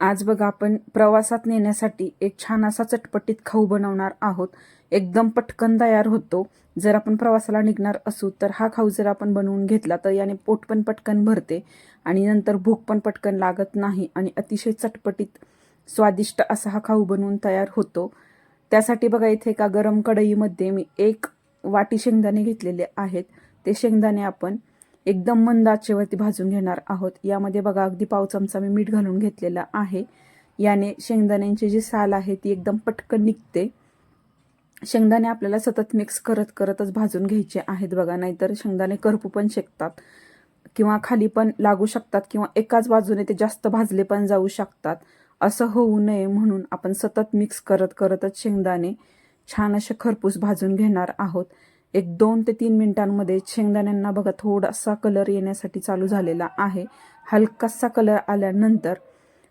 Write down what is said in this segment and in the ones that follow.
आज बघा आपण प्रवासात नेण्यासाठी एक छान असा चटपटीत खाऊ बनवणार आहोत. एकदम पटकन तयार होतो. जर आपण प्रवासाला निघणार असू तर हा खाऊ जर आपण बनवून घेतला तर याने पोट पण पटकन भरते आणि नंतर भूक पण पटकन लागत नाही आणि अतिशय चटपटीत स्वादिष्ट असा हा खाऊ बनवून तयार होतो. त्यासाठी बघा इथे एका गरम कढईमध्ये मी एक वाटी शेंगदाणे घेतलेले आहेत. ते शेंगदाणे आपण एकदम मंद आचेवरती भाजून घेणार आहोत. यामध्ये बघा अगदी पाव चमचा मी मीठ घालून घेतलेला आहे. याने शेंगदाण्यांची जी साल आहे ती एकदम पटकन निघते. शेंगदाणे आपल्याला सतत मिक्स करत करतच भाजून घ्यायचे आहेत बघा नाहीतर शेंगदाणे करपू पण शकतात किंवा खाली पण लागू शकतात किंवा एकाच बाजूने ते जास्त भाजले पण जाऊ शकतात. असं होऊ नये म्हणून आपण सतत मिक्स करत करतच शेंगदाणे छान असे खरपूस भाजून घेणार आहोत. एक दोन ते तीन मिनिटांमध्ये शेंगदाण्यांना बघा थोडासा कलर येण्यासाठी चालू झालेला आहे. हलकासा कलर आल्यानंतर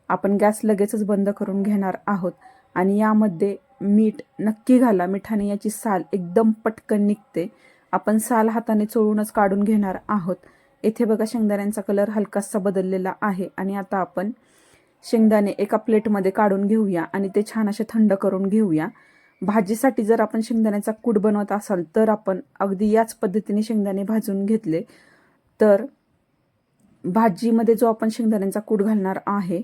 आपण गॅस लगेचच बंद करून घेणार आहोत. आणि यामध्ये मीठ नक्की घाला. मिठाने याची साल एकदम पटकन निघते. आपण साल हाताने चोळूनच काढून घेणार आहोत. येथे बघा शेंगदाण्यांचा कलर हलकासा बदललेला आहे. आणि आता आपण शेंगदाणे एका प्लेटमध्ये काढून घेऊया आणि ते छान असे थंड करून घेऊया. भाजीसाठी जर आपण शेंगदाण्याचा कूट बनवत असाल तर आपण अगदी याच पद्धतीने शेंगदाणे भाजून घेतले. तर भाजीमध्ये जो आपण शेंगदाण्यांचा कूट घालणार आहे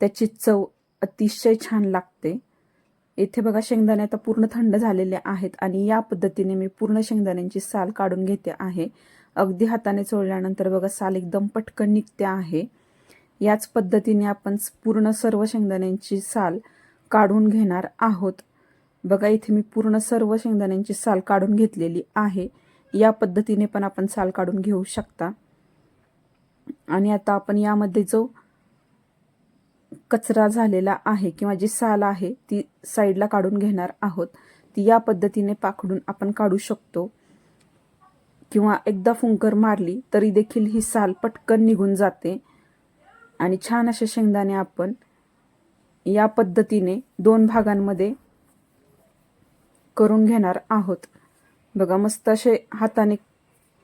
त्याची चव अतिशय छान लागते. येथे बघा शेंगदाणे आता पूर्ण थंड झालेले आहेत आणि या पद्धतीने मी पूर्ण शेंगदाण्यांची साल काढून घेते आहे. अगदी हाताने चोळल्यानंतर बघा साल एकदम पटकन निघते आहे. याच पद्धतीने आपण पूर्ण सर्व शेंगदाण्यांची साल काढून घेणार आहोत. बघा इथे मी पूर्ण सर्व शेंगदाण्यांची साल काढून घेतलेली आहे. या पद्धतीने पण आपण साल काढून घेऊ शकता. आणि आता आपण यामध्ये जो कचरा झालेला आहे किंवा जी साल आहे ती साईडला काढून घेणार आहोत. ती या पद्धतीने पाखडून आपण काढू शकतो. किंवा एकदा फुंकर मारली तरी देखील ही साल पटकन निघून जाते. आणि छान असे शेंगदाणे आपण या पद्धतीने दोन भागांमध्ये करून घेणार आहोत. बघा मस्त असे हाताने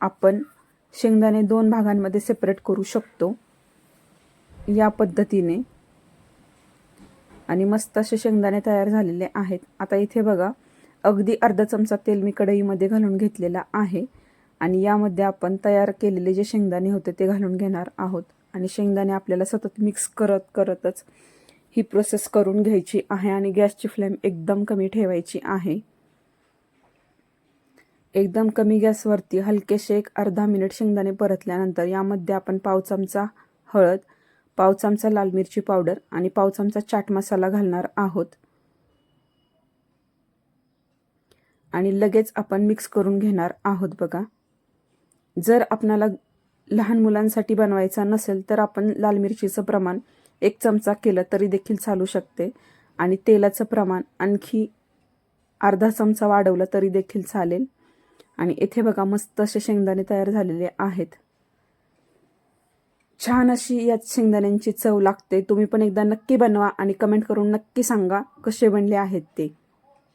आपण शेंगदाणे दोन भागांमध्ये सेपरेट करू शकतो. या पद्धतीने. आणि मस्त असे शेंगदाणे तयार झालेले आहेत. आता इथे बघा अगदी अर्धा चमचा तेल मी कढईमध्ये घालून घेतलेला आहे. आणि यामध्ये आपण तयार केलेले जे शेंगदाणे होते ते घालून घेणार आहोत. आणि शेंगदाणे आपल्याला सतत मिक्स करत करतच ही प्रोसेस करून घ्यायची आहे. आणि गॅसची फ्लेम एकदम कमी ठेवायची आहे. एकदम कमी गॅसवरती हलकेसे एक अर्धा मिनिट शेंगदाणे परतल्यानंतर यामध्ये आपण पाव चमचा हळद पाव चमचा लाल मिरची पावडर आणि पाव चमचा चाट मसाला घालणार आहोत. आणि लगेच आपण मिक्स करून घेणार आहोत बघा. जर आपणाला लहान मुलांसाठी बनवायचा नसेल तर आपण लाल मिरचीचं प्रमाण एक चमचा केलं तरी देखील चालू शकते आणि तेलाचं प्रमाण आणखी अर्धा चमचा वाढवलं तरी देखील चालेल. आणि इथे बघा मस्त असे शेंगदाणे तयार झालेले आहेत. छान अशी यात शेंगदाण्यांची चव लागते. तुम्ही पण एकदा नक्की बनवा आणि कमेंट करून नक्की सांगा कसे बनले आहेत ते.